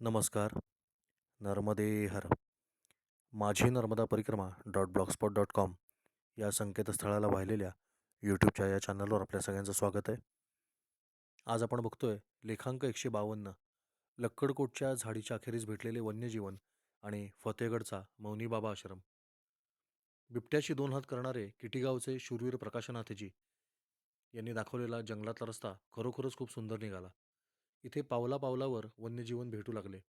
नमस्कार. नर्मदे हर. माझी नर्मदा परिक्रमा डॉट ब्लॉगस्पॉट डॉट कॉम या संकेतस्थळाला वाहिलेल्या यूट्यूबच्या या चॅनलवर आपल्या सगळ्यांचं स्वागत आहे. आज आपण बघतोय लेखांक एकशे बावन्न लक्कडकोटच्या झाडीच्या अखेरीस भेटलेले वन्यजीवन आणि फतेहगडचा मौनीबाबा आश्रम. बिबट्याशी दोन हात करणारे किटीगावचे शूरवीर प्रकाशनाथजी यांनी दाखवलेला जंगलातला रस्ता खरोखरच खूप सुंदर निघाला. इथे पावला पावलावर वन्यजीवन भेटू लागले.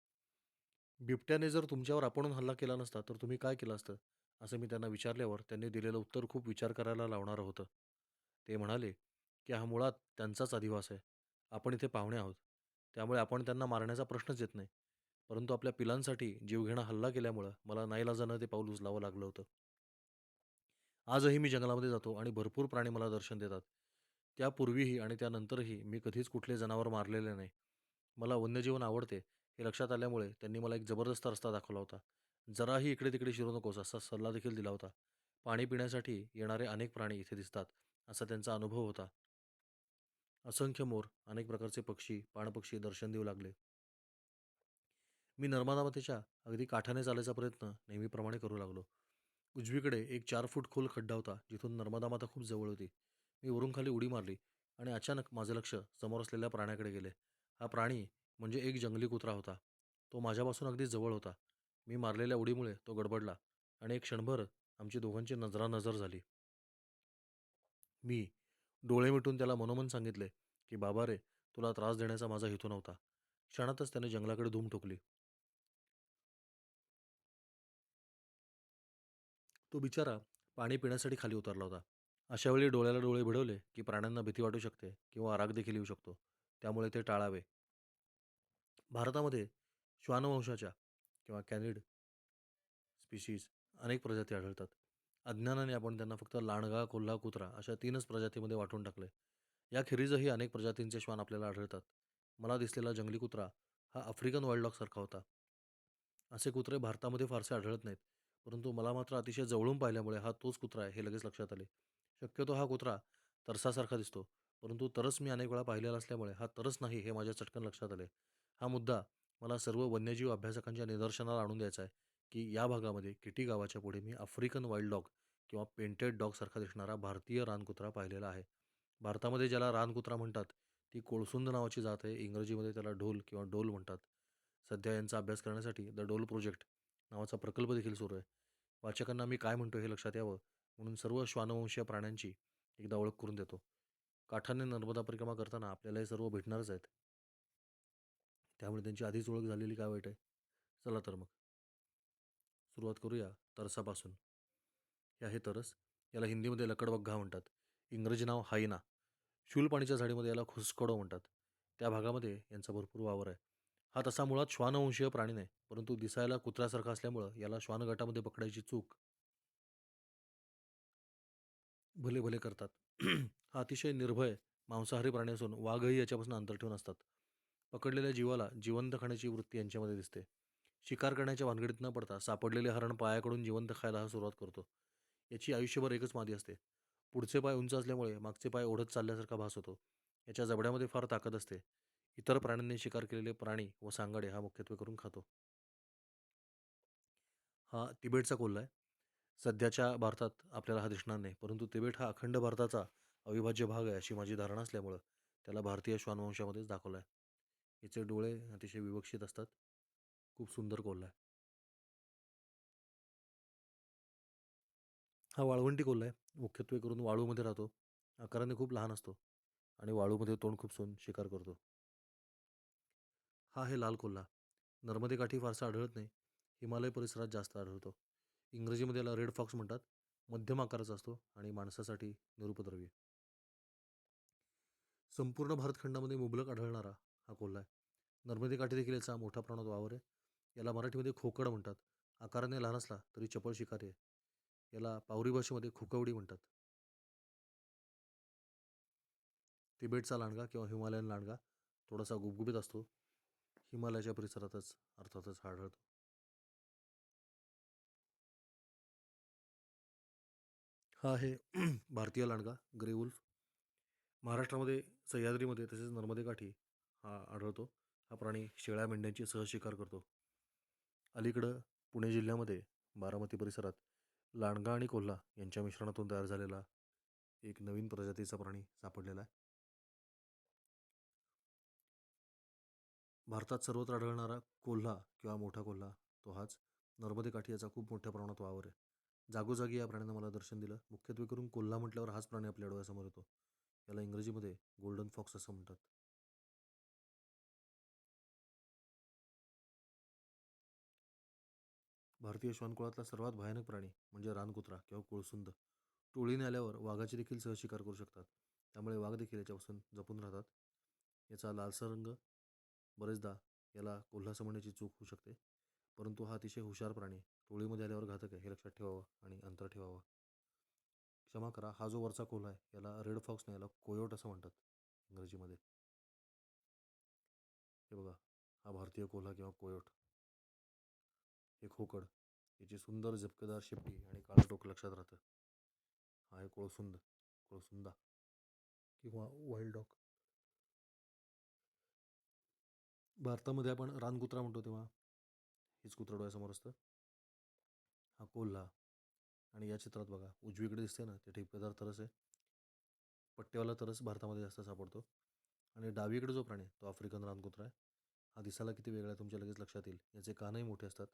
बिबट्याने जर तुमच्यावर आपण हल्ला केला नसता तर तुम्ही काय केलं असतं? असं मी त्यांना विचारल्यावर त्यांनी दिलेलं उत्तर खूप विचार करायला लावणारं होतं. ते म्हणाले की हा मुळात त्यांचाच अधिवास आहे. आपण इथे पाहुणे आहोत. त्यामुळे आपण त्यांना मारण्याचा प्रश्नच येत नाही. परंतु आपल्या पिलांसाठी जीवघेणा हल्ला केल्यामुळं मला नाईलाजानं ते पाऊल उचलावं लागलं होतं. आजही मी जंगलामध्ये जातो आणि भरपूर प्राणी मला दर्शन देतात. त्यापूर्वीही आणि त्यानंतरही मी कधीच कुठले जनावर मारलेले नाही. मला वन्यजीवन आवडते हे लक्षात आल्यामुळे त्यांनी मला एक जबरदस्त रस्ता दाखवला होता. जराही इकडे तिकडे शिरू नकोस असा सल्ला देखील दिला होता. पाणी पिण्यासाठी येणारे अनेक प्राणी इथे दिसतात असा त्यांचा अनुभव होता. असंख्य मोर अनेक प्रकारचे पक्षी पाणपक्षी दर्शन देऊ लागले. मी नर्मदा मातेच्या अगदी काठाने चालायचा प्रयत्न नेहमीप्रमाणे करू लागलो. उजवीकडे एक चार फूट खोल खड्डा होता जिथून नर्मदा माता खूप जवळ होती. मी वरून खाली उडी मारली आणि अचानक माझं लक्ष समोर असलेल्या प्राण्याकडे गेले. हा प्राणी म्हणजे एक जंगली कुत्रा होता. तो माझ्यापासून अगदी जवळ होता. मी मारलेल्या उडीमुळे तो गडबडला आणि एक क्षणभर आमची दोघांची नजरानजर झाली. मी डोळे मिटून त्याला मनोमन सांगितले की बाबा रे तुला त्रास देण्याचा माझा हेतू नव्हता. क्षणातच त्याने जंगलाकडे धूम ठोकली. तो बिचारा पाणी पिण्यासाठी खाली उतरला होता. अशा वेळी डोळ्याला डोळे भिडवले की प्राण्यांना भीती वाटू शकते किंवा राग देखील येऊ शकतो. त्यामुळे ते टाळावे. भारतामध्ये श्वानवंशाच्या किंवा कॅनिड स्पीशीज अनेक प्रजाती आढळतात. अज्ञानाने आपण त्यांना फक्त लांडगा कोल्हा कुत्रा अशा तीनच प्रजातीमध्ये वाटून टाकले. याखेरीजही अनेक प्रजातींचे श्वान आपल्याला आढळतात. मला दिसलेला जंगली कुत्रा हा आफ्रिकन वाईल्ड डॉगसारखा होता. असे कुत्रे भारतामध्ये फारसे आढळत नाहीत परंतु मला मात्र अतिशय जवळून पाहिल्यामुळे हा तोच कुत्रा आहे हे लगेच लक्षात आले. शक्यतो हा कुत्रा तरसासारखा दिसतो. परंतु तरस मी अनेक वेळा पाहिलेला असल्यामुळे हा तरस नाही हे माझ्या चटकन लक्षात आले हा मुद्दा मला सर्व वन्यजीव अभ्यासकांच्या निदर्शनाला आणून द्यायचा आहे की या भागामध्ये किटी गावाच्या पुढे मी आफ्रिकन वाईल्ड डॉग किंवा पेंटेड डॉगसारखा दिसणारा भारतीय रानकुत्रा पाहिलेला आहे. भारतामध्ये ज्याला रानकुत्रा म्हणतात ती कोळसुंद नावाची जात आहे. इंग्रजीमध्ये त्याला ढोल किंवा डोल म्हणतात. सध्या यांचा अभ्यास करण्यासाठी द डोल प्रोजेक्ट नावाचा प्रकल्प देखील सुरू आहे. वाचकांना मी काय म्हणतो हे लक्षात यावं? म्हणून सर्व श्वानवंशीय प्राण्यांची एकदा ओळख करून देतो. काठाने नर्मदा परिक्रमा करताना आपल्याला हे सर्व भेटणारच आहेत. त्यामुळे त्यांची आधीच ओळख झालेली काय वाईट आहे? चला तर मग. सुरुवात करूया तरसापासून. हे आहे तरस याला हिंदीमध्ये लकडबग्घा म्हणतात. इंग्रजी नाव हायना. शूलपाणीच्या झाडीमध्ये याला खुसकडो म्हणतात. त्या भागामध्ये यांचा भरपूर वावर आहे. हा तसा मुळात श्वानवंशीय प्राणी नाही परंतु दिसायला कुत्र्यासारखा असल्यामुळं याला श्वान गटामध्ये पकडायची चूक भले भले करतात. हा अतिशय निर्भय मांसाहारी प्राणी असून वाघही याच्यापासून अंतर ठेवून असतात. पकडलेल्या जीवाला जिवंत खाण्याची वृत्ती यांच्यामध्ये दिसते. शिकार करण्याच्या भानगडीत न पडता सापडलेले हरण पायाकडून जिवंत खायला हा सुरुवात करतो. याची आयुष्यभर एकच मादी असते. पुढचे पाय उंच असल्यामुळे मागचे पाय ओढत चालल्यासारखा भास होतो. याच्या जबड्यामध्ये फार ताकद असते. इतर प्राण्यांनी शिकार केलेले प्राणी व सांगाडे हा मुख्यत्वे करून खातो. हा तिबेटचा कोल्हा आहे. सध्याच्या भारतात आपल्याला हा दिसणार नाही. परंतु तिबेट हा अखंड भारताचा अविभाज्य भाग आहे अशी माझी धारणा असल्यामुळं त्याला भारतीय श्वानवंशामध्येच दाखवला आहे. हिचे डोळे अतिशय विवक्षित असतात. खूप सुंदर कोल्हा आहे. हा वाळवंटी कोल्हा आहे. मुख्यत्वे करून वाळूमध्ये राहतो. आकाराने खूप लहान असतो आणि वाळूमध्ये तोंड खूप सोन शिकार करतो. हा आहे लाल कोल्हा. नर्मदेकाठी फारसा आढळत नाही. हिमालय परिसरात जास्त आढळतो. इंग्रजीमध्ये याला रेड फॉक्स म्हणतात. मध्यम आकाराचा असतो आणि माणसासाठी निरुपद्रवी संपूर्ण भारतखंडामध्ये मुबलक आढळणारा हा कोल्हा आहे. नर्मदेकाठी देखील याचा मोठ्या प्रमाणात वावर आहे. याला मराठीमध्ये खोकड म्हणतात. आकाराने लहान असला तरी चपळ शिकारी आहे. याला पावरी भाषेमध्ये खुकवडी म्हणतात. तिबेटचा लांडगा किंवा हिमालयन लांडगा थोडासा गुबगुबीत असतो. हिमालयाच्या परिसरातच अर्थातच आढळतो. हा आहे भारतीय लांडगा ग्रे वुल्फ. महाराष्ट्रामध्ये सह्याद्रीमध्ये तसेच नर्मदेकाठी हा आढळतो. हा प्राणी शेळ्या मेंढ्यांची सहशिकार करतो. अलीकडं पुणे जिल्ह्यामध्ये बारामती परिसरात लांडगा आणि कोल्हा यांच्या मिश्रणातून तयार झालेला एक नवीन प्रजातीचा प्राणी सापडलेला आहे. भारतात सर्वत्र आढळणारा कोल्हा किंवा मोठा कोल्हा तो हाच नर्मदे काठी याचा खूप मोठ्या प्रमाणात वावर आहे. जागोजागी या प्राण्यानं मला दर्शन दिलं. मुख्यत्वे करून कोल्हा म्हटल्यावर हाच प्राणी आपल्या डोळ्यासमोर येतो. याला इंग्रजीमध्ये गोल्डन फॉक्स असं म्हणतात. भारतीय श्वानकुळातला सर्वात भयानक प्राणी म्हणजे रानकुत्रा किंवा कोळसुंद. टोळीने आल्यावर वाघाची देखील सहशिकार करू शकतात. त्यामुळे वाघ देखील याच्यापासून जपून राहतात. याचा लालसा रंग बरेचदा याला कोल्हा समजण्याची चूक होऊ शकते. परंतु हा अतिशय हुशार प्राणी टोळीमध्ये आल्यावर घातक आहे हे लक्षात ठेवावं आणि अंतर ठेवावं. क्षमा करा हा जो वरचा कोल आहे याला रेड फॉक्स नाही याला कोयोट असं म्हणतात इंग्रजीमध्ये. हे बघा हा भारतीय कोल्हा किंवा कोयोट हे खोकड याची सुंदर झपकेदार शेपटी आणि काळं टोक लक्षात राहतं. हा आहे कोळसुंद कोळसुंदा किंवा वाईल्ड डॉग भारतामध्ये आपण रानकुत्रा म्हणतो तेव्हा हेच कुत्रा डोळ्यासमोर असतं. हा कोल्हा. आणि या चित्रात बघा उजवीकडे दिसते ना ते ठिपकेदार तरस आहे. पट्टेवाला तरस भारतामध्ये जास्त सापडतो. आणि डावीकडे जो प्राणी आहे तो आफ्रिकन रानकुत्रा आहे. हा दिसायला किती वेगळा आहे तुमच्या लगेच लक्षात येईल. याचे कानही मोठे असतात.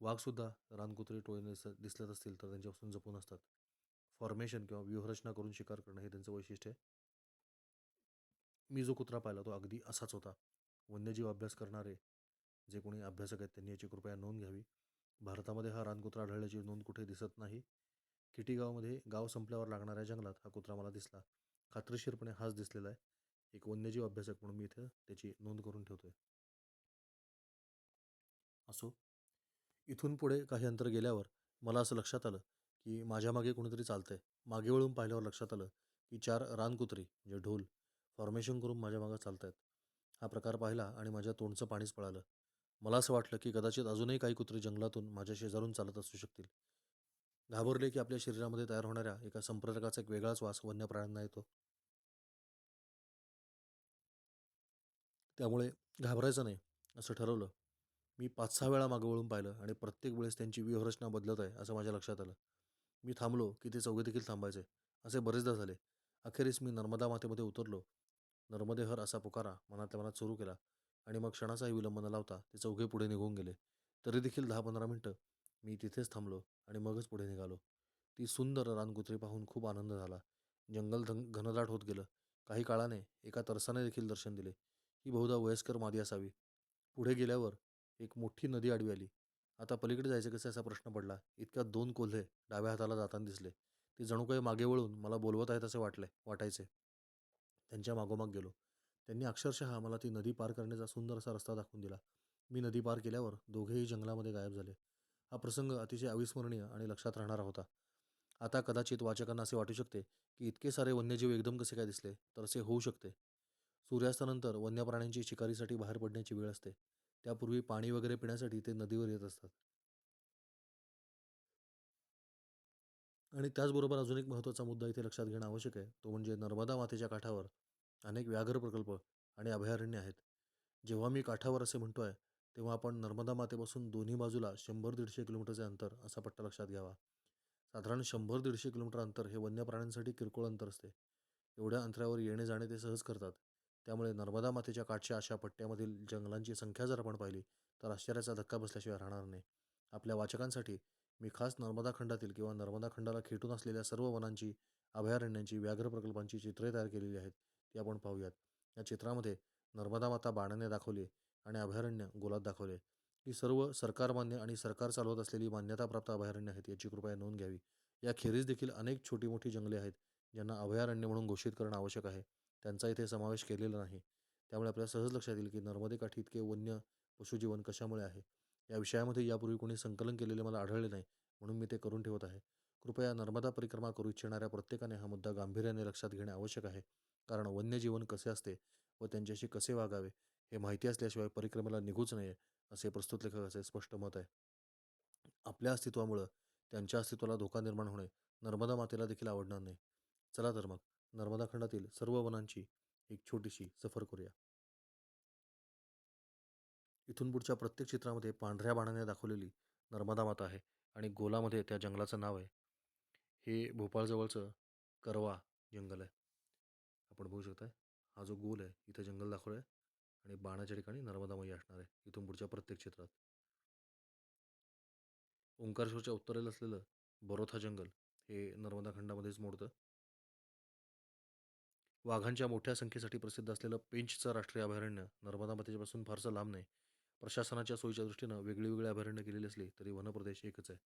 वाघसुद्धा रानकुत्रे टोळीने दिस दिसत असतील तर त्यांच्यापासून जपून असतात. फॉर्मेशन किंवा व्यूहरचना करून शिकार करणं हे त्यांचं वैशिष्ट्य आहे. मी जो कुत्रा पाहिला तो अगदी असाच होता. वन्यजीव अभ्यास करणारे जे कोणी अभ्यासक आहेत त्यांनी याची कृपया नोंद घ्यावी. भारतामध्ये हा रानकुत्रा आढळल्याची नोंद कुठे दिसत नाही. किटीगावमध्ये गाव संपल्यावर लागणाऱ्या जंगलात हा कुत्रा मला दिसला. खात्रीशीरपणे हाच दिसलेला आहे. एक वन्यजीव अभ्यासक म्हणून मी इथं त्याची नोंद करून ठेवतोय. असो इथून पुढे काही अंतर गेल्यावर मला असं लक्षात आलं की माझ्या मागे कोणीतरी चालतंय. मागे वळून पाहिल्यावर लक्षात आलं की चार रानकुत्री म्हणजे ढोल फॉर्मेशन करून माझ्या मागं चालत आहेत हा प्रकार पाहिला आणि माझ्या तोंडचं पाणीच पळालं. मला असं वाटलं की कदाचित अजूनही काही कुत्रे जंगलातून माझ्या शेजारून चालत असू शकतील. घाबरले की आपल्या शरीरामध्ये तयार होणाऱ्या एका संप्रेरकाचा एक वेगळाच वास वन्य प्राण्यांना येतो. त्यामुळे घाबरायचं नाही असं ठरवलं. मी पाच सहा वेळा मागं वळून पाहिलं आणि प्रत्येक वेळेस त्यांची व्यूहरचना बदलत आहे असं माझ्या लक्षात आलं. मी थांबलो की ते चौघे देखील थांबायचे. असे बरेचदा झाले. अखेरीस मी नर्मदा मातेमध्ये उतरलो. नर्मदे हर असा पुकारा मनातल्या मनात सुरू केला. आणि मग क्षणाचाही विलंब न लावता ते चौघे पुढे निघून गेले. तरी देखील दहा पंधरा मिनटं मी तिथेच थांबलो आणि मगच पुढे निघालो. ती सुंदर रानकुत्री पाहून खूप आनंद झाला. जंगल धन घनदाट होत गेलं. काही काळाने एका तरसाने देखील दर्शन दिले. ही बहुधा वयस्कर मादी असावी. पुढे गेल्यावर एक मोठी नदी आडवी आली. आता पलीकडे जायचं कसं असा प्रश्न पडला. इतक्यात दोन कोल्हे डाव्या हाताला जाताना दिसले. ते जणू काही मागे वळून मला बोलवत आहेत असे वाटले वाटायचे. त्यांच्या मागोमाग गेलो. त्यांनी अक्षरशः मला ती नदी पार करण्याचा सुंदर असा रस्ता दाखवून दिला. मी नदी पार केल्यावर दोघेही जंगलामध्ये गायब झाले. हा प्रसंग अतिशय अविस्मरणीय आणि लक्षात राहणारा होता. आता कदाचित वाचकांना असे वाटू शकते की इतके सारे वन्यजीव एकदम कसे काय दिसले तर असे होऊ शकते. सूर्यास्तानंतर वन्य प्राण्यांची शिकारीसाठी बाहेर पडण्याची वेळ असते. त्यापूर्वी पाणी वगैरे पिण्यासाठी ते नदीवर येत असतात. आणि त्याचबरोबर अजून एक महत्त्वाचा मुद्दा इथे लक्षात घेणं आवश्यक आहे. तो म्हणजे नर्मदा मातेच्या काठावर अनेक व्याघ्र प्रकल्प आणि अभयारण्य आहेत. जेव्हा मी काठावर असे म्हणतो आहे तेव्हा आपण नर्मदा मातेपासून दोन्ही बाजूला शंभर दीडशे किलोमीटरचे अंतर असा पट्टा लक्षात घ्यावा. साधारण शंभर दीडशे किलोमीटर अंतर हे वन्य प्राण्यांसाठी किरकोळ अंतर असते. एवढ्या अंतरावर येणे जाणे ते सहज करतात. त्यामुळे नर्मदा मातेच्या काठच्या अशा पट्ट्यामधील जंगलांची संख्या जर आपण पाहिली तर आश्चर्याचा धक्का बसल्याशिवाय राहणार नाही. आपल्या वाचकांसाठी मी खास नर्मदा खंडातील किंवा नर्मदा खंडाला खेटून असलेल्या सर्व वनांची अभयारण्यांची व्याघ्र प्रकल्पांची चित्रे तयार केलेली आहेत. ती आपण पाहूयात. या चित्रामध्ये नर्मदा माता बाणाने दाखवली आणि अभयारण्य गोलात दाखवले. ही सर्व सरकारमान्य आणि सरकार चालवत असलेली मान्यताप्राप्त अभयारण्य आहेत याची कृपया नोंद घ्यावी. याखेरीज देखील अनेक छोटी मोठी जंगले आहेत ज्यांना अभयारण्य म्हणून घोषित करणं आवश्यक आहे. त्यांचा इथे समावेश केलेला नाही. त्यामुळे आपल्याला सहज लक्षात येईल की नर्मदेकाठी इतके वन्य पशुजीवन कशामुळे आहे? या विषयामध्ये यापूर्वी कोणी संकलन केलेले मला आढळले नाही म्हणून मी ते करून ठेवत आहे. कृपया नर्मदा परिक्रमा करू इच्छिणाऱ्या प्रत्येकाने हा मुद्दा गांभीर्याने लक्षात घेणे आवश्यक आहे. कारण वन्यजीवन कसे असते व त्यांच्याशी कसे वागावे हे माहिती असल्याशिवाय परिक्रमेला निघूच नये असे प्रस्तुत लेखकाचे स्पष्ट मत आहे. आपल्या अस्तित्वामुळं त्यांच्या अस्तित्वाला धोका निर्माण होणे नर्मदा मातेला देखील आवडणार नाही. चला तर मग नर्मदा खंडातील सर्व वनांची एक छोटीशी सफर करूया. इथून पुढच्या प्रत्येक चित्रामध्ये पांढऱ्या बाणाने दाखवलेली नर्मदा माता आहे आणि गोलामध्ये त्या जंगलाचं नाव आहे. हे भोपाळजवळचं करवा जंगल आहे. आपण बघू शकताय हा जो गोल आहे इथं जंगल दाखवलं आहे आणि बाणाच्या ठिकाणी नर्मदा मैया असणार आहे इथून पुढच्या प्रत्येक क्षेत्रात. ओंकारेश्वरच्या उत्तरेला असलेलं बरोथा जंगल हे नर्मदा खंडामध्येच मोडतं. वाघांच्या मोठ्या संख्येसाठी प्रसिद्ध असलेलं पेंचचं राष्ट्रीय अभयारण्य नर्मदा मातेच्यापासून फारसं लांब नाही. प्रशासनाच्या सोयीच्या दृष्टीनं वेगळी वेगळी अभयारण्य केलेली असली तरी वनप्रदेश एकच आहे.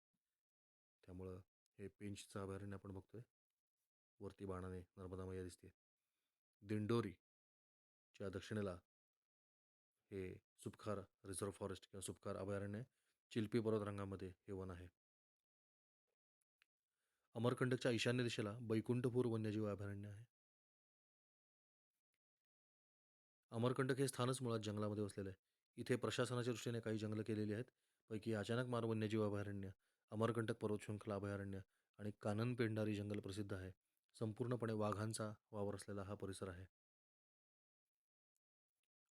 त्यामुळं हे पेंचचं अभयारण्य आपण बघतोय. वरती बाणाने नर्मदा मैया दिसते दिंडोरीच्या दक्षिणेला हे सुपखार रिझर्व्ह फॉरेस्ट किंवा सुपखार अभयारण्य चिल्पी पर्वतरांगामध्ये हे वन आहे. अमरकंटकच्या ईशान्य दिशेला बैकुंठपूर वन्यजीव अभयारण्य आहे. अमरकंटक हे स्थानच मुळात जंगलामध्ये वसलेलं आहे. इथे प्रशासनाच्या दृष्टीने काही जंगलं केलेली आहेत. पैकी अचानक मार वन्यजीव अभयारण्य अमरकंटक पर्वतशृंखला अभयारण्य आणि कानन पेंडारी जंगल प्रसिद्ध आहे. संपूर्णपणे वाघांचा वावर असलेला हा परिसर आहे.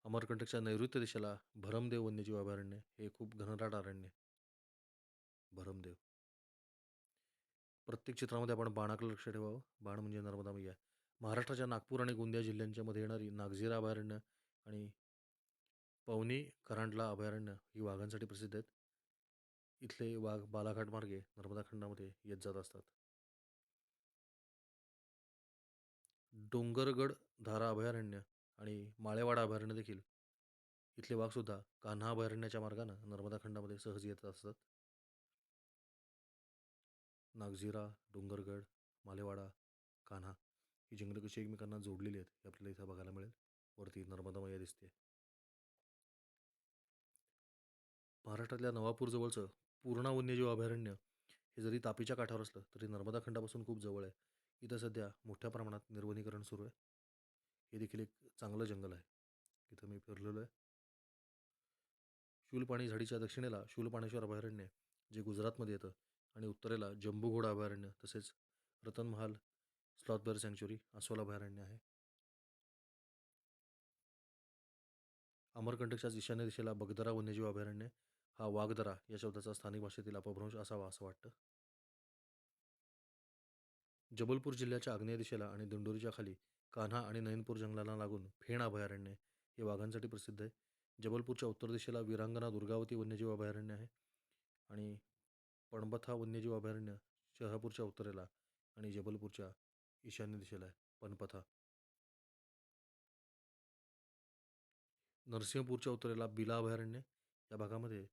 अमरकंटकच्या नैऋत्य दिशेला भरमदेव वन्यजीव अभयारण्य हे खूप घनराट अरण्य. भरमदेव. प्रत्येक चित्रामध्ये आपण बाणाकडे लक्ष ठेवावं. बाण म्हणजे नर्मदा मैया. महाराष्ट्राच्या नागपूर आणि गोंदिया जिल्ह्यांच्या मध्ये येणारी नागझिरा अभयारण्य आणि पवनी करांडला अभयारण्य ही वाघांसाठी प्रसिद्ध आहेत. इथले वाघ बालाघाट मार्गे नर्मदा खंडामध्ये येत जात असतात. डोंगरगड धारा अभयारण्य आणि माळेवाडा अभयारण्य देखील. इथले वाघसुद्धा कान्हा अभयारण्याच्या मार्गानं नर्मदा खंडामध्ये सहज येत असतात. नागझिरा डोंगरगड मालेवाडा कान्हा ही जंगलं कशी एकमेकांना जोडलेली आहेत हे आपल्याला इथं बघायला मिळेल. वरती नर्मदा मैया दिसते महाराष्ट्रातल्या नवापूरजवळचं पूर्णा वन्यजीव अभयारण्य हे जरी तापीच्या काठावर असलं तरी नर्मदा खंडापासून खूप जवळ आहे. इथं सध्या मोठ्या प्रमाणात निर्वनीकरण सुरू आहे. हे देखील एक चांगलं जंगल आहे. इथं मी फिरलेलो आहे. शूलपाणी झाडीच्या दक्षिणेला शूलपाणेश्वर अभयारण्य जे गुजरातमध्ये येतं आणि उत्तरेला जंबूघोडा अभयारण्य तसेच रतनमहाल स्लॉथबेअर सँक्च्युरी अस्वल अभयारण्य आहे. अमरकंटकच्याच ईशान्य दिशेला बगदरा वन्यजीव अभयारण्य हा वाघदरा या शब्दाचा स्थानिक भाषेतील अपभ्रंश असावा असं वाटतं. जबलपूर जिल्ह्याच्या आग्नेय दिशेला आणि दिंडोरीच्या खाली कान्हा आणि नयनपूर जंगलांना लागून फेण अभयारण्य हे वाघांसाठी प्रसिद्ध आहे. जबलपूरच्या उत्तर दिशेला वीरांगना दुर्गावती वन्यजीव अभयारण्य आहे आणि पणबथा वन्यजीव अभयारण्य शहापूरच्या उत्तरेला आणि जबलपूरच्या ईशान्य दिशेला आहे पनपथा नरसिंहपूरच्या उत्तरेला बिला अभयारण्य या भागामध्ये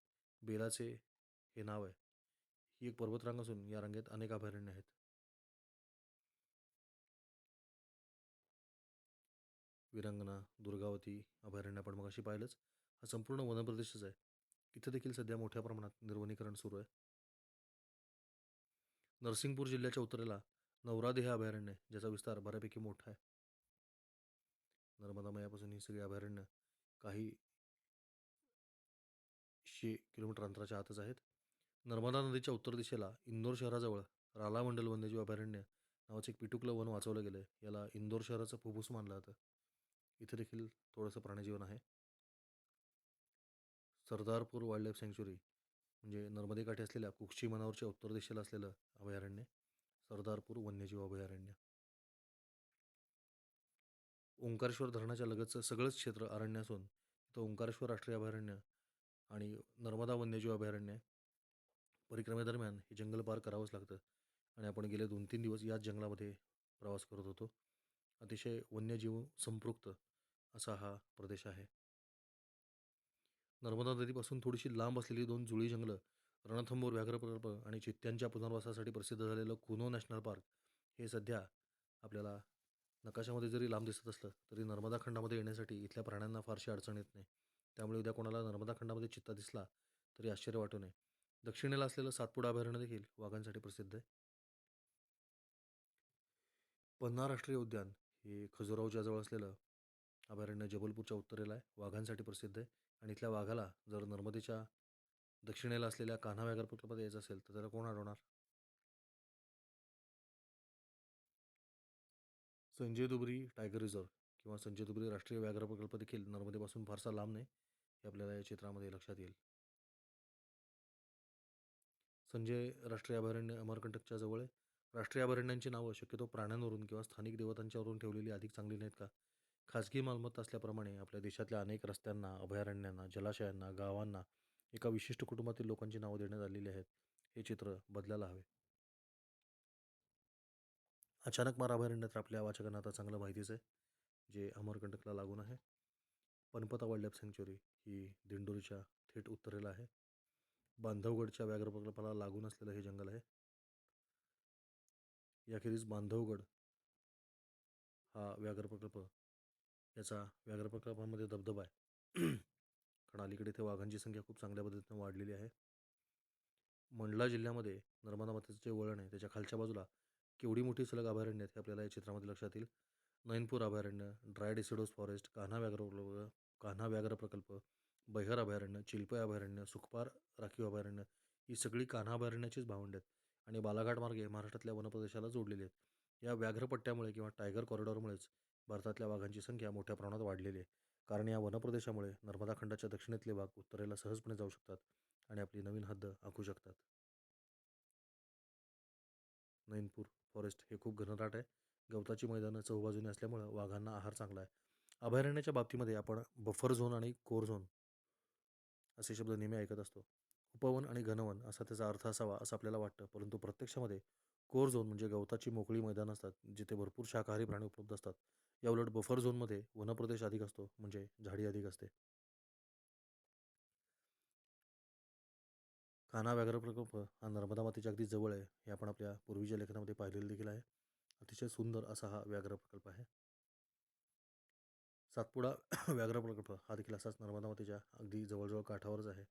बेलाचे हे नाव आहे. ही एक पर्वतरांग असून या रांगेत अनेक अभयारण्य आहेत. विरांगना दुर्गावती अभयारण्य आपण मग अशी पाहिलंच. हा संपूर्ण वनप्रदेशच आहे. इथं देखील सध्या मोठ्या प्रमाणात निर्वनीकरण सुरू आहे. नरसिंगपूर जिल्ह्याच्या उत्तरेला नवरादेह अभयारण्य ज्याचा विस्तार बऱ्यापैकी मोठा आहे. नर्मदामयापासून ही सगळी अभयारण्य काही शे किलोमीटर अंतराच्या आतच आहेत. नर्मदा नदीच्या उत्तर दिशेला इंदोर शहराजवळ राला मंडल वन्यजीव अभयारण्य नावाचं एक पिटुकलं वन वाचवलं गेलं आहे याला इंदोर शहराचं फुफ्फुस मानलं जातं. इथे देखील थोडंसं प्राणीजीवन आहे. सरदारपूर वाईल्ड लाईफ सँक्च्युरी म्हणजे नर्मदेकाठी असलेल्या कुक्षी मनावरच्या उत्तर दिशेला असलेलं अभयारण्य सरदारपूर वन्यजीव अभयारण्य. ओंकारेश्वर धरणाच्या लगतचं सगळंच क्षेत्र अरण्य असून तिथं ओंकारेश्वर राष्ट्रीय अभयारण्य आणि नर्मदा वन्यजीव अभयारण्य परिक्रमेदरम्यान हे जंगल पार करावंच लागतं. आणि आपण गेले दोन तीन दिवस याच जंगलामध्ये प्रवास करत होतो. अतिशय वन्यजीव संपृक्त असा हा प्रदेश आहे. नर्मदा नदीपासून थोडीशी लांब असलेली दोन जुळी जंगलं रणथंबोर व्याघ्र प्रकल्प आणि चित्त्यांच्या पुनर्वासासाठी प्रसिद्ध झालेलं कुनो नॅशनल पार्क हे सध्या आपल्याला नकाशामध्ये जरी लांब दिसत असलं तरी नर्मदा खंडामध्ये येण्यासाठी इथल्या प्राण्यांना फारशी अडचण येत नाही. त्यामुळे उद्या कोणाला नर्मदा खंडामध्ये चित्ता दिसला तरी आश्चर्य वाटू नये. दक्षिणेला असलेलं सातपुडा अभयारण्य देखील वाघांसाठी प्रसिद्ध आहे. पन्ना राष्ट्रीय उद्यान हे खजुरावच्या जवळ असलेलं अभयारण्य जबलपूरच्या उत्तरेला आहे. वाघांसाठी प्रसिद्ध आहे. आणि इथल्या वाघाला जर नर्मदेच्या दक्षिणेला असलेल्या कान्हा व्याघ्र प्रकल्पात यायचं असेल तर त्याला कोण अडवणार? संजय दुबरी टायगर रिझर्व किंवा संजय दुबरी राष्ट्रीय व्याघ्र प्रकल्प देखील नर्मदेपासून फारसा लांब नाही हे आपल्याला या चित्रामध्ये लक्षात येईल. संजय राष्ट्रीय अभयारण्य अमरकंटकच्या जवळ आहे. राष्ट्रीय अभयारण्यांची नावं शक्यतो प्राण्यांवरून किंवा स्थानिक देवतांच्यावरून ठेवलेली अधिक चांगली नाहीत का? खाजगी मालमत्ता असल्याप्रमाणे आपल्या देशातल्या अनेक रस्त्यांना अभयारण्यांना जलाशयांना गावांना एका विशिष्ट कुटुंबातील लोकांची नावं देण्यात आलेली आहेत. हे चित्र बदलायला हवे. अचानक मारा अभयारण्य तर आपल्या वाचकांना आता चांगलं माहितीच आहे जे अमरकंटकला लागून आहे. पनपता वाईल्ड लाईफ सँक्च्युरी ही दिंडोरीच्या थेट उत्तरेला आहे. बांधवगडच्या व्याघ्र प्रकल्पाला लागून असलेलं हे जंगल आहे. याखेरीज बांधवगड हा व्याघ्र प्रकल्प याचा व्याघ्र प्रकल्पामध्ये दबदबा आहे. कारण अलीकडे इथे वाघांची संख्या खूप चांगल्या पद्धतीनं वाढलेली आहे. मंडला जिल्ह्यामध्ये नर्मदा मातेचं जे वळण आहे त्याच्या खालच्या बाजूला केवढी मोठी सलग अभयारण्य आहेत हे आपल्याला या चित्रामध्ये लक्षात येईल. नैनपूर अभयारण्य ड्राय डिसिडोस फॉरेस्ट कान्हा व्याघ्र प्रकल्प कान्हा व्याघ्र प्रकल्प बैहर अभयारण्य चिल्पय अभयारण्य सुखपार राखीव अभयारण्य ही सगळी कान्हा अभयारण्याचीच भावंड आहेत. आणि बालाघाट मार्गे महाराष्ट्रातल्या वनप्रदेशाला जोडलेली आहेत. या व्याघ्रपट्ट्यामुळे किंवा टायगर कॉरिडॉरमुळेच भारतातल्या वाघांची संख्या मोठ्या प्रमाणात वाढलेली आहे. कारण या वनप्रदेशामुळे नर्मदा खंडाच्या दक्षिणेतले वाघ उत्तरेला सहजपणे जाऊ शकतात आणि आपली नवीन हद्द आखू शकतात. नैनपूर फॉरेस्ट हे खूप घनदाट आहे. गवताची मैदानं चौबाजूने असल्यामुळं वाघांना आहार चांगला आहे. अभयारण्याच्या बाबतीमध्ये आपण बफर झोन आणि कोर झोन असे शब्द नेहमी ऐकत असतो. उपवन आणि घनवन असा त्याचा अर्थ असावा असं आपल्याला वाटतं. परंतु प्रत्यक्षामध्ये कोर झोन म्हणजे गवताची मोकळी मैदान असतात जिथे भरपूर शाकाहारी प्राणी उपलब्ध असतात. या उलट बफर झोनमध्ये वनप्रदेश अधिक असतो म्हणजे झाडी अधिक असते. कान्हा व्याघ्र प्रकल्प हा नर्मदा मातेच्या अगदी जवळ आहे. हे आपण आपल्या पूर्वीच्या लेखनामध्ये पाहिलेलं देखील आहे. अतिशय सुंदर असा हा व्याघ्र प्रकल्प आहे. सातपुडा व्याघ्र प्रकल्प हा देखील असाच नर्मदा मातेच्या अगदी जवळजवळ काठावरच आहे.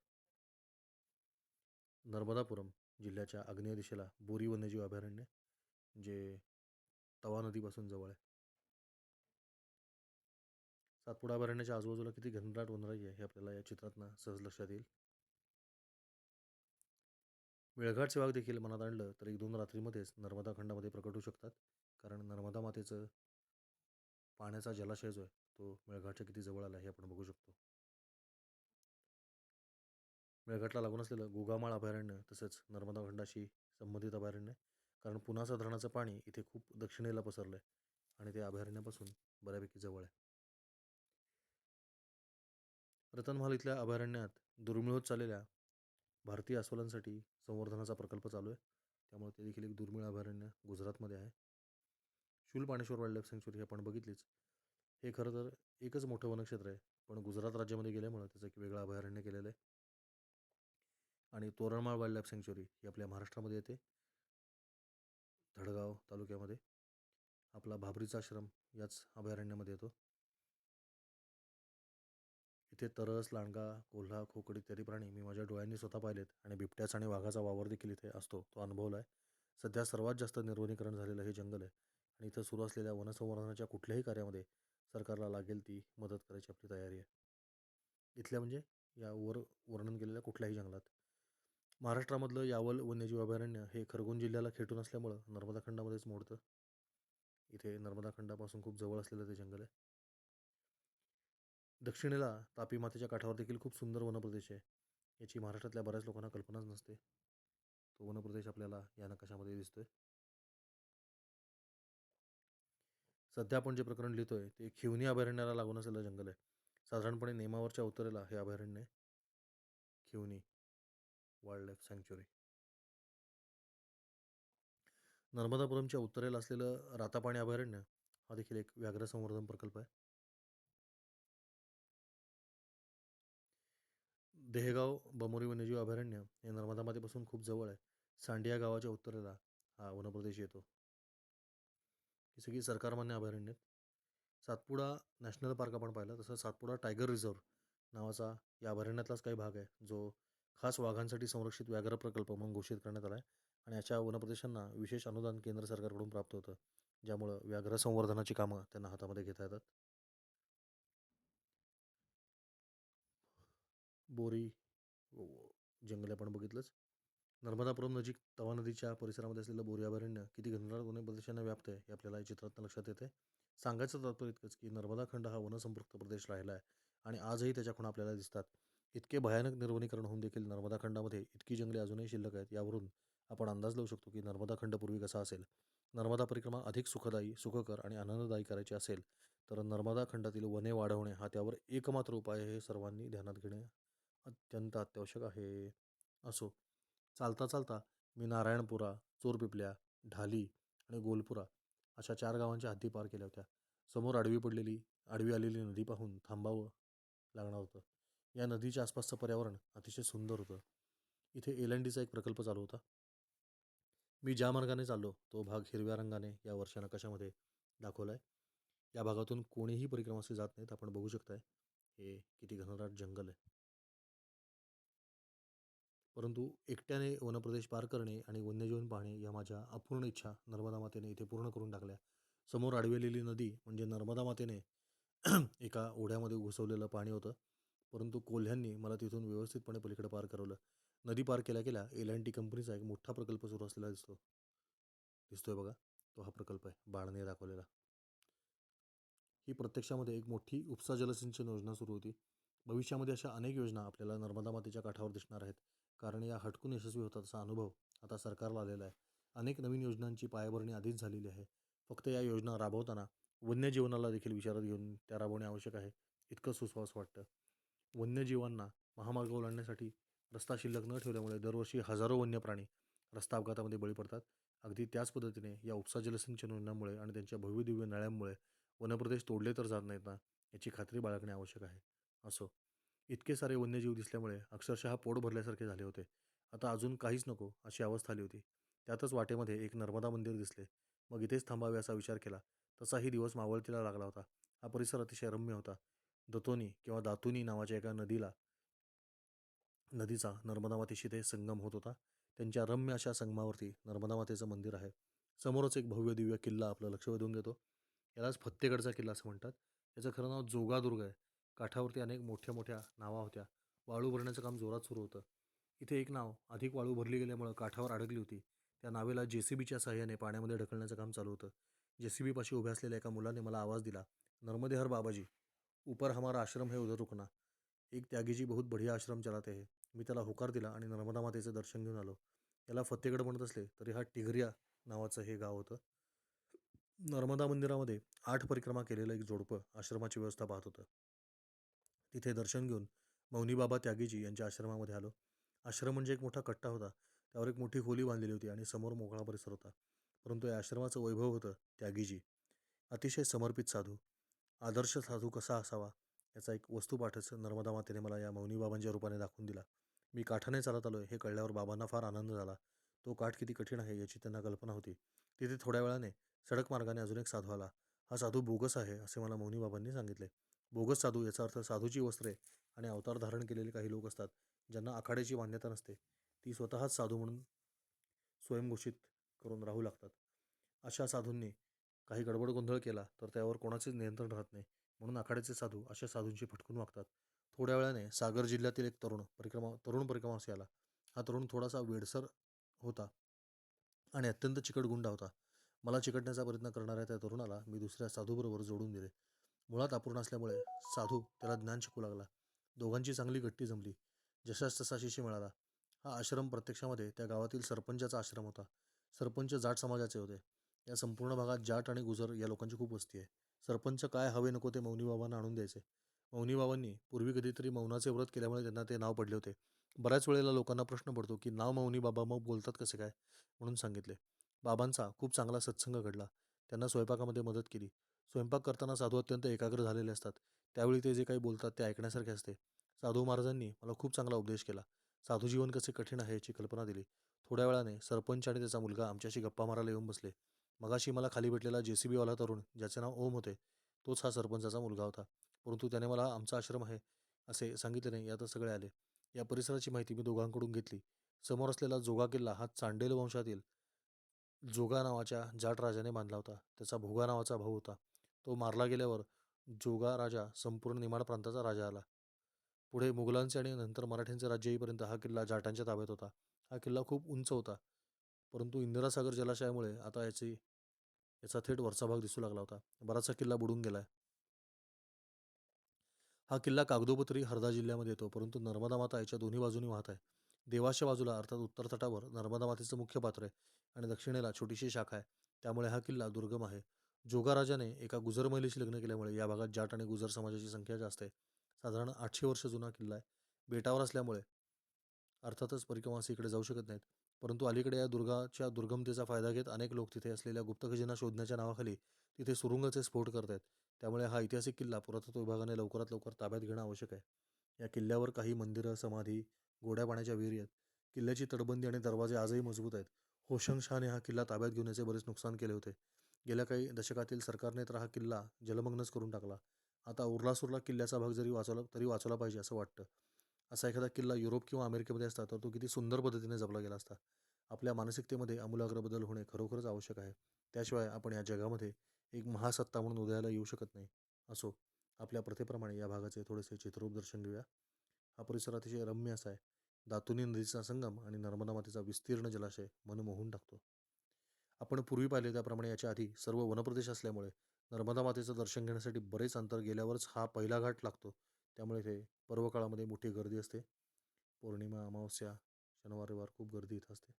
नर्मदापुरम जिल्ह्याच्या आग्नेय दिशेला बोरी वन्यजीव अभयारण्य जे तवा नदीपासून जवळ आहे. सातपुडा अभयारण्याच्या आजूबाजूला किती घनदाट वनराई आहे हे आपल्याला या चित्रातनं सहज लक्षात येईल. मेळघाटचे वाघ देखील मनात आणलं तर एक दोन रात्रीमध्येच नर्मदा खंडामध्ये प्रकट होऊ शकतात. कारण नर्मदा मातेचं पाण्याचा जलाशय जो आहे तो मेळघाटच्या किती जवळ आला हे आपण बघू शकतो. मेळघाटला लागून असलेलं गोगामाळ अभयारण्य तसंच नर्मदा खंडाशी संबंधित अभयारण्य कारण पुनासा धरणाचं पाणी इथे खूप दक्षिणेला पसरलं आहे आणि ते अभयारण्यापासून बऱ्यापैकी जवळ आहे. रतनमहाल इथल्या अभयारण्यात दुर्मिळ होत चाललेल्या भारतीय अस्वलांसाठी संवर्धनाचा प्रकल्प चालू आहे. त्यामुळे ते देखील एक दुर्मिळ अभयारण्य गुजरातमध्ये आहे. शूल पाणेश्वर वाईल्ड लाईफ सँक्च्युरी आपण बघितलीच. हे खरं तर एकच मोठं वनक्षेत्र आहे. पण गुजरात राज्यामध्ये गेल्यामुळं त्याचं एक वेगळं अभयारण्य केलेलं आहे. आणि तोरणमाळ वाईल्ड लाईफ सँक्च्युरी ही आपल्या महाराष्ट्रामध्ये येते. धडगाव तालुक्यामध्ये आपला भाबरीचा आश्रम याच अभयारण्यामध्ये येतो. इथे तरस लांडगा कोल्हा खोकड इत्यादी प्राणी मी माझ्या डोळ्यांनी स्वतः पाहिलेत आणि बिबट्याचा आणि वाघाचा वावर देखील इथे असतो तो अनुभवला आहे. सध्या सर्वात जास्त निर्वनीकरण झालेलं हे जंगल आहे आणि इथं सुरू असलेल्या वनसंवर्धनाच्या कुठल्याही कार्यामध्ये सरकारला लागेल ती मदत करायची आपली तयारी आहे. इथल्या म्हणजे या वर वर्णन केलेल्या कुठल्याही जंगलात. महाराष्ट्रामधलं यावल वन्यजीव अभयारण्य हे खरगोन जिल्ह्याला खेटून असल्यामुळं नर्मदाखंडामध्येच मोडतं. इथे नर्मदाखंडापासून खूप जवळ असलेलं ते जंगल आहे. दक्षिणेला तापी मातेच्या काठावर देखील खूप सुंदर वनप्रदेश आहे. याची महाराष्ट्रातल्या बऱ्याच लोकांना कल्पनाच नसते. तो वनप्रदेश आपल्याला या नकाशामध्ये दिसतोय. सध्या आपण जे प्रकरण लिहितोय ते खिवनी अभयारण्याला लागून असलेलं जंगल आहे. साधारणपणे नेमावरच्या उत्तरेला हे अभयारण्य आहे. खिवणी वाईल्ड लाईफ सँक्च्युरी नर्मदापुरमच्या उत्तरेला असलेलं रातापाणी अभयारण्य हा देखील एक व्याघ्र संवर्धन प्रकल्प आहे. देहगाव बमोरी वन्यजीव अभयारण्य हे नर्मदा मातेपासून खूप जवळ आहे. सांडिया गावाच्या उत्तरेला हा वनप्रदेश येतो. ही सगळी सरकारमान्य अभयारण्य सातपुडा नॅशनल पार्क आपण पाहिला तसं सातपुडा टायगर रिझर्व नावाचा या अभयारण्यातलाच काही भाग आहे जो खास वाघांसाठी संरक्षित व्याघ्र प्रकल्प म्हणून घोषित करण्यात आला आहे आणि अशा वनप्रदेशांना विशेष अनुदान केंद्र सरकारकडून प्राप्त होतं ज्यामुळं व्याघ्र संवर्धनाची कामं त्यांना हातामध्ये घेता येतात. बोरी जंगल आपण बघितलंच. नर्मदापुरम नजीक तवा नदीच्या परिसरामध्ये असलेलं बोरी अभयारण्य किती घनदाट वन प्रदेशांना व्याप्त आहे हे आपल्याला या चित्रात लक्षात येते. सांगायचं तात्पर्य इतकंच की नर्मदा खंड हा वनसंपृक्त प्रदेश राहिला आहे आणि आजही त्याच्या खुणा आपल्याला दिसतात. इतके भयानक निर्वनीकरण होऊन देखील नर्मदा खंडामध्ये इतकी जंगले अजूनही शिल्लक आहेत यावरून आपण अंदाज लावू शकतो की नर्मदा खंड पूर्वी कसा असेल? नर्मदा परिक्रमा अधिक सुखदायी सुखकर आणि आनंददायी करायची असेल तर नर्मदा खंडातील वने वाढवणे हा त्यावर एकमात्र उपाय हे सर्वांनी ध्यानात घेणे अत्यंत अत्यावश्यक आहे. असो. चालता चालता मी नारायणपुरा चोरपिपल्या ढाली आणि गोलपुरा अशा चार गावांच्या हद्दी पार केल्या होत्या. समोर आडवी पडलेली आडवी आलेली नदी पाहून थांबावं लागणार होतं. या नदीच्या आसपासचं पर्यावरण अतिशय सुंदर होतं. इथे एल एन डीचा एक प्रकल्प चालू होता. मी ज्या मार्गाने चाललो तो भाग हिरव्या रंगाने या वर्षा नकाशामध्ये दाखवला आहे या भागातून कोणीही परिक्रमाशी जात नाहीत आपण बघू शकताय. हे किती घनदाट जंगल आहे. परंतु एकट्याने वनप्रदेश पार करणे आणि वन्यजीवन पाहणे या माझ्या अपूर्ण इच्छा नर्मदा मातेने इथे पूर्ण करून टाकल्या. समोर आडवेलेली नदी म्हणजे नर्मदा मातेने एका ओढ्यामध्ये घुसवलेलं पाणी होतं. परंतु कोल्ह्यांनी मला तिथून व्यवस्थितपणे पलीकडे पार करवलं. नदी पार केल्या केल्या एल अँड टी कंपनीचा एक मोठा प्रकल्प सुरू असलेला दिसतो. दिसतोय बघा. तो हा प्रकल्प आहे. बाळने दाखवलेला. ही प्रत्यक्षामध्ये एक मोठी उपसा जलसिंचन योजना सुरू होती. भविष्यामध्ये अशा अनेक योजना आपल्याला नर्मदा मातेच्या काठावर दिसणार आहेत. कारण या हटकून यशस्वी होतात असा अनुभव आता सरकारला आलेला आहे. अनेक नवीन योजनांची पायाभरणी आधीच झालेली आहे. फक्त या योजना राबवताना वन्यजीवनाला देखील विचारात घेऊन त्या राबवणे आवश्यक आहे. इतकं सुस्वास वाटतं. वन्यजीवांना महामार्ग ओलांडण्यासाठी रस्ता शिल्लक न ठेवल्यामुळे दरवर्षी हजारो वन्य प्राणी रस्ता अपघातामध्ये बळी पडतात. अगदी त्याच पद्धतीने या उपसा जलसिंचन योजनांमुळे आणि त्यांच्या भव्य दिव्य नळ्यांमुळे वनप्रदेश तोडले तर जात नाहीत ना याची खात्री बाळगणे आवश्यक आहे. असो. इतके सारे वन्यजीव दिसल्यामुळे अक्षरशः पोट भरल्यासारखे झाले होते. आता अजून काहीच नको अशी अवस्था आली होती. त्यातच वाटेमध्ये एक नर्मदा मंदिर दिसले. मग इथेच थांबावे असा विचार केला. तसाही दिवस मावळतीला लागला होता. हा परिसर अतिशय रम्य होता. दतोनी किंवा दातुनी नावाच्या एका नदीला नदीचा नर्मदा मातेशी ते संगम होत होता. त्यांच्या रम्य अशा संगमावरती नर्मदा मातेचं मंदिर आहे. समोरच एक भव्य दिव्य किल्ला आपलं लक्ष वेधून घेतो यालाच फत्तेगडचा किल्ला असं म्हणतात. याचं खरं नाव जोगादुर्ग आहे. काठावरती अनेक मोठ्या मोठ्या नावा होत्या. वाळू भरण्याचं काम जोरात सुरू होतं. इथे एक नाव अधिक वाळू भरली गेल्यामुळं काठावर अडकली होती. त्या नावेला जे सी बीच्या सहाय्याने पाण्यामध्ये ढकलण्याचं काम चालू होतं. जे सी बीपाशी उभ्या असलेल्या एका मुलाने मला आवाज दिला नर्मदेहर बाबाजी उपर हमारा आश्रम है उधर रुकना. एक त्यागीजी बहुत बढिया आश्रम चलाते हे. मी त्याला होकार दिला आणि नर्मदा मातेचं दर्शन घेऊन आलो. याला फतेगड म्हणत असले तरी हा टिगरिया नावाचं हे गाव होतं. नर्मदा मंदिरामध्ये आठ परिक्रमा केलेलं एक जोडपं आश्रमाची व्यवस्था पाहत होतं. तिथे दर्शन घेऊन मौनीबाबा त्यागीजी यांच्या आश्रमामध्ये आलो. आश्रम म्हणजे एक मोठा कट्टा होता. त्यावर एक मोठी खोली बांधलेली होती आणि समोर मोकळा परिसर होता. परंतु या आश्रमाचं वैभव होतं त्यागीजी. अतिशय समर्पित साधू. आदर्श साधू कसा असावा याचा एक वस्तूपाठच नर्मदा मातेने मला या मौनीबाबांच्या रूपाने दाखवून दिला. मी काठाने चालत आलो हे कळल्यावर बाबांना फार आनंद झाला. तो काठ किती कठीण आहे याची त्यांना कल्पना होती. तिथे थोड्या वेळाने सडक मार्गाने अजून एक साधू आला. हा साधू बोगस आहे असे मला मौनीबाबांनी सांगितले. बोगस साधू याचा अर्थ साधूची वस्त्रे आणि अवतार धारण केलेले काही लोक असतात ज्यांना आखाड्याची मान्यता नसते. ती स्वतःच साधू म्हणून स्वयंघोषित करून राहू लागतात. अशा साधूंनी काही गडबड गोंधळ केला तर त्यावर कोणाचेच नियंत्रण राहत नाही म्हणून आखाड्याचे साधू अशा साधूंची फटकून वागतात. थोड्या वेळाने सागर जिल्ह्यातील एक तरुण परिक्रमा तरुण परिक्रमासी आला. हा तरुण थोडासा वेडसर होता आणि अत्यंत चिकट गुंडा होता. मला चिकटण्याचा प्रयत्न करणाऱ्या त्या तरुणाला मी दुसऱ्या साधूबरोबर जोडून दिले. मुळात अपूर्ण असल्यामुळे साधू त्याला ज्ञान शिकू लागला. दोघांची चांगली गट्टी जमली. जशास तसा शिशी मिळाला. हा आश्रम प्रत्यक्षामध्ये त्या गावातील सरपंचाचा आश्रम होता. सरपंच जाट समाजाचे होते. या संपूर्ण भागात जाट आणि गुजर या लोकांची खूप वस्ती आहे. सरपंच काय हवे नको ते मौनीबाबांना आणून द्यायचे. मौनी बाबांनी पूर्वी कधीतरी मौनाचे व्रत केल्यामुळे त्यांना ते नाव पडले होते. बऱ्याच वेळेला लोकांना प्रश्न पडतो की नाव मौनी बाबा मग बोलतात कसे काय? म्हणून सांगितले. बाबांचा खूप चांगला सत्संग घडला. त्यांना स्वयंपाकामध्ये मदत केली. स्वयंपाक करताना साधू अत्यंत एकाग्र झालेले असतात. त्यावेळी ते जे काही बोलतात ते ऐकण्यासारखे असते. साधू महाराजांनी मला खूप चांगला उपदेश केला. साधू जीवन कसे कठीण आहे याची कल्पना दिली. थोड्या वेळाने सरपंच आणि त्याचा मुलगा आमच्याशी गप्पा मारायला येऊन बसले. मगाशी मला खाली भेटलेला जे सी बीवाला तरुण ज्याचे नाव ओम होते तोच हा सरपंचाचा मुलगा होता. परंतु त्याने मला आमचा आश्रम आहे असे सांगितले नाही सगळे आले. या परिसराची माहिती मी दोघांकडून घेतली. समोर असलेला जोगा किल्ला हा चांडेल वंशातील जोगा नावाच्या जाट राजाने बांधला होता. त्याचा भोगा नावाचा भाऊ होता. तो मारला गेल्यावर जोगा राजा संपूर्ण निमाड प्रांताचा राजा आला. पुढे मुघलांचे आणि नंतर मराठ्यांचे राज्य येईपर्यंत हा किल्ला जाटांच्या ताब्यात होता. हा किल्ला खूप उंच होता. परंतु इंदिरासागर जलाशयामुळे आता याची याचा थेट वरचा भाग दिसू लागला होता. बराचसा किल्ला बुडून गेलाय. हा किल्ला कागदोपत्री हरदा जिल्ह्यामध्ये येतो. परंतु नर्मदा माता याच्या दोन्ही बाजूनी वाहत आहे. देवाच्या बाजूला अर्थात उत्तर तटावर नर्मदा मातेचं मुख्य पात्र आहे आणि दक्षिणेला छोटीशी शाखा आहे. त्यामुळे हा किल्ला दुर्गम आहे. जोगा राजाने एका गुजर महिलेशी लग्न केल्यामुळे या भागात जाट आणि गुजर समाजाची संख्या जास्त आहे. साधारण आठशे वर्ष जुना किल्ला आहे. बेटावर असल्यामुळे अर्थातच परिक्रमासी इकडे जाऊ शकत नाहीत. परंतु अलीकडे या दुर्गाच्या दुर्गमतेचा फायदा घेत अनेक लोक तिथे असलेल्या गुप्त खजिना शोधण्याच्या नावाखाली तिथे सुरुंगाचे स्फोट करत आहेत त्यामुळे हा ऐतिहासिक किल्ला पुरातत्व विभागाने लवकरात लवकर ताब्यात घेणं आवश्यक आहे. या किल्ल्यावर काही मंदिरं समाधी गोड्या पाण्याच्या विहिरी आहेत किल्ल्याची तटबंदी आणि दरवाजे आजही मजबूत आहेत. होशंगशहाने हा किल्ला ताब्यात घेऊन याचे बरेच नुकसान केले होते. गेल्या काही दशकातील सरकारने तर हा किल्ला जलमग्नच करून टाकला. आता उरलासुरला किल्ल्याचा भाग जरी वाचवला तरी वाचवला पाहिजे असं वाटतं. असा एखादा किल्ला युरोप किंवा अमेरिकेमध्ये असता तर तो किती सुंदर पद्धतीने जपला गेला असता. आपल्या मानसिकतेमध्ये आमूलाग्र बदल होणे खरोखरच आवश्यक आहे. त्याशिवाय आपण या जगामध्ये एक महासत्ता म्हणून उदयाला येऊ शकत नाही. असो आपल्या प्रथेप्रमाणे या भागाचे थोडेसे चित्ररूप दर्शन घेऊया. हा परिसर अतिशय रम्य असा आहे. दातुनी नदीचा संगम आणि नर्मदा मातेचा विस्तीर्ण जलाशय मन मोहून टाकतो. आपण पूर्वी पाहिले त्याप्रमाणे याच्या आधी सर्व वनप्रदेश असल्यामुळे नर्मदा मातेचं दर्शन घेण्यासाठी बरेच अंतर गेल्यावरच हा पहिला घाट लागतो. त्यामुळे ते पर्व काळामध्ये मोठी गर्दी असते. पौर्णिमा अमावस्या शनिवार रविवार खूप गर्दी इथं असते.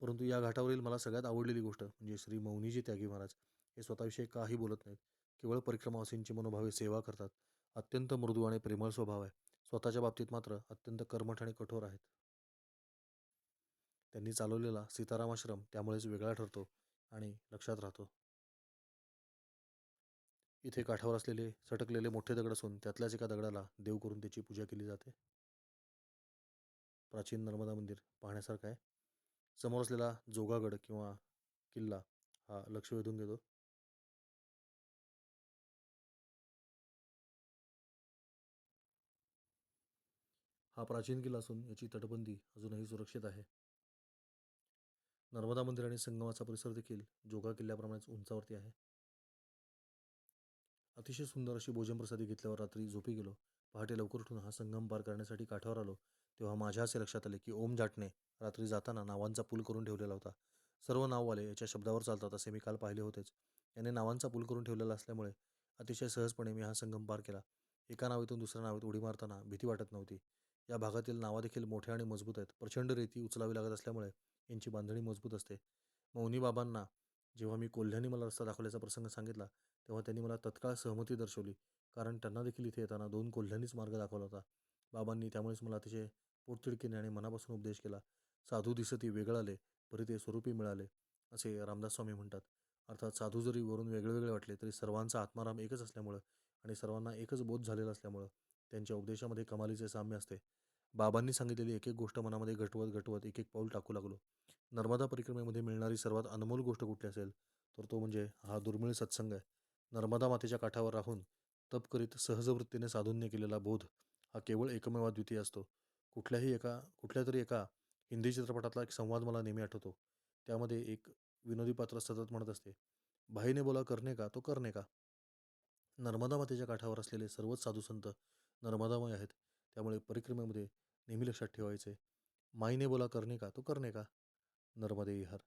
परंतु या घाटावरील मला सगळ्यात आवडलेली गोष्ट म्हणजे श्री मौनीजी त्यागी महाराज हे स्वतःविषयी काही बोलत नाहीत. केवळ परिक्रमावासींची मनोभावे सेवा करतात. अत्यंत मृदू आणि प्रेमळ स्वभाव आहे. स्वतःच्या बाबतीत मात्र अत्यंत कर्मठ आणि कठोर आहेत. त्यांनी चालवलेला सीताराम आश्रम त्यामुळेच वेगळा ठरतो आणि लक्षात राहतो. इथे काठावर असलेले सटकलेले मोठे दगड असून त्यातल्याच एका दगडाला देव करून त्याची पूजा केली जाते. प्राचीन नर्मदा मंदिर पाहण्यासारखं आहे. समोर असलेला जोगागड किंवा किल्ला हा लक्ष वेधून घेतो. हा प्राचीन किल्ला असून याची तटबंदी अजूनही सुरक्षित आहे. नर्मदा मंदिर आणि संगमाचा परिसर देखील जोगा किल्ल्याप्रमाणेच उंचावरती आहे. अतिशय सुंदर अशी भोजनप्रसादी घेतल्यावर रात्री झोपी गेलो. पहाटे लवकर उठून हा संगम पार करण्यासाठी काठावर आलो. तेव्हा माझ्या असे लक्षात आले की ओम जाटने रात्री जाताना नावांचा पूल करून ठेवलेला होता. सर्व नाववाले याच्या शब्दावर चालतात असे मी काल पाहिले होतेच. याने नावांचा पूल करून ठेवलेला असल्यामुळे अतिशय सहजपणे मी हा संगम पार केला. एका नावेतून दुसऱ्या नावेत उडी मारताना भीती वाटत नव्हती. या भागातील नावा देखील मोठ्या आणि मजबूत आहेत. प्रचंड रेती उचलावी लागत असल्यामुळे यांची बांधणी मजबूत असते. मौनीबाबांना जेव्हा मी कोल्ह्यांनी मला रस्ता दाखवल्याचा प्रसंग सांगितला तेव्हा त्यांनी मला तत्काळ सहमती दर्शवली. कारण त्यांना देखील इथे येताना दोन कोल्ह्यांनीच मार्ग दाखवला होता. बाबांनी त्यामुळेच मला अतिशय पोटतिडकीने आणि मनापासून उपदेश केला. साधू दिसती वेगळाले परी ते स्वरूपी मिळाले असे रामदास स्वामी म्हणतात. अर्थात साधू जरी वरून वेगळे वाटले तरी सर्वांचा आत्माराम एकच असल्यामुळं आणि सर्वांना एकच बोध झालेला असल्यामुळं त्यांच्या उपदेशामध्ये कमालीचे साम्य असते. बाबांनी सांगितलेली एक एक गोष्ट मनामध्ये घटवत घटवत एक एक पाऊल टाकू लागलो. नर्मदा परिक्रमेमध्ये मिळणारी सर्वात अनमोल गोष्ट कुठली असेल? तर तो म्हणजे हा दुर्मिळ सत्संग आहे. नर्मदा मातेच्या काठावर राहून तप करीत सहजवृत्तीने साधून्य केलेला बोध हा केवळ एकमेवा द्वितीय असतो. कुठल्याही एका कुठल्या तरी एका हिंदी चित्रपटातला एक संवाद मला नेहमी आठवतो. त्यामध्ये एक विनोदी पात्र सतत म्हणत असते भाईने बोला करणे का? तो करणे का? नर्मदा मातेच्या काठावर असलेले सर्वच साधू संत नर्मदामय आहेत. त्यामुळे परिक्रमेमध्ये नेहमी लक्षात ठेवायचे माईने बोला करणे का? तो करणे का? नर्मदे हर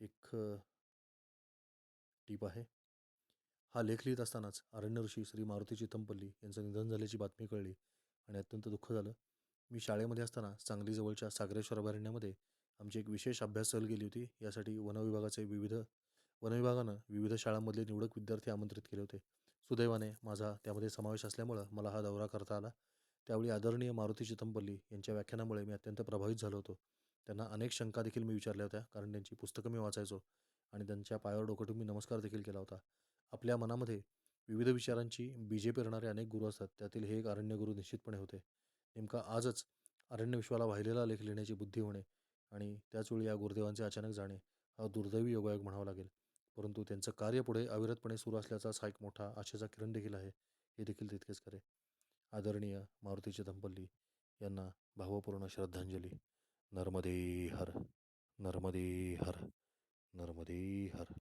एक टीप आहे. हा लेख लिहित असतानाच अरण्य ऋषी श्री मारुती चितमपल्ली यांचं निधन झाल्याची बातमी कळली आणि अत्यंत दुःख झालं. मी शाळेमध्ये असताना सांगलीजवळच्या सागरेश्वर अभयारण्यामध्ये आमची एक विशेष अभ्यास सहल गेली होती. यासाठी वनविभागाचे विविध वनविभागानं विविध शाळांमधले निवडक विद्यार्थी आमंत्रित केले होते. सुदैवाने माझा त्यामध्ये समावेश असल्यामुळं मला हा दौरा करता आला. त्यावेळी आदरणीय मारुती चितंपल्ली यांच्या व्याख्यानामुळे मी अत्यंत प्रभावित झालो होतो. त्यांना अनेक शंका देखील मी विचारल्या होत्या कारण त्यांची पुस्तकं मी वाचायचो आणि त्यांच्या पायावर डोकटून मी नमस्कार देखील केला होता. आपल्या मनामध्ये विविध विचारांची बीजे पेरणारे अनेक गुरु असतात त्यातील हे एक अरण्यगुरु निश्चितपणे होते. नेमका आजच अरण्य विश्वाला वाहिलेला लेख लिहिण्याची बुद्धी होणे आणि त्याचवेळी या गुरुदेवांचे अचानक जाणे हा दुर्दैवी योगायोग म्हणावा लागेल. परंतु त्यांचं कार्य पुढे अविरतपणे सुरू असल्याचाच हा एक मोठा आशेचा किरण देखील आहे. हे देखील तितकेच खरे. आदरणीय मारुतीचे दंपल्ली यांना भावपूर्ण श्रद्धांजली. नर्मदे हर नर्मदे हर नर्मदे हर.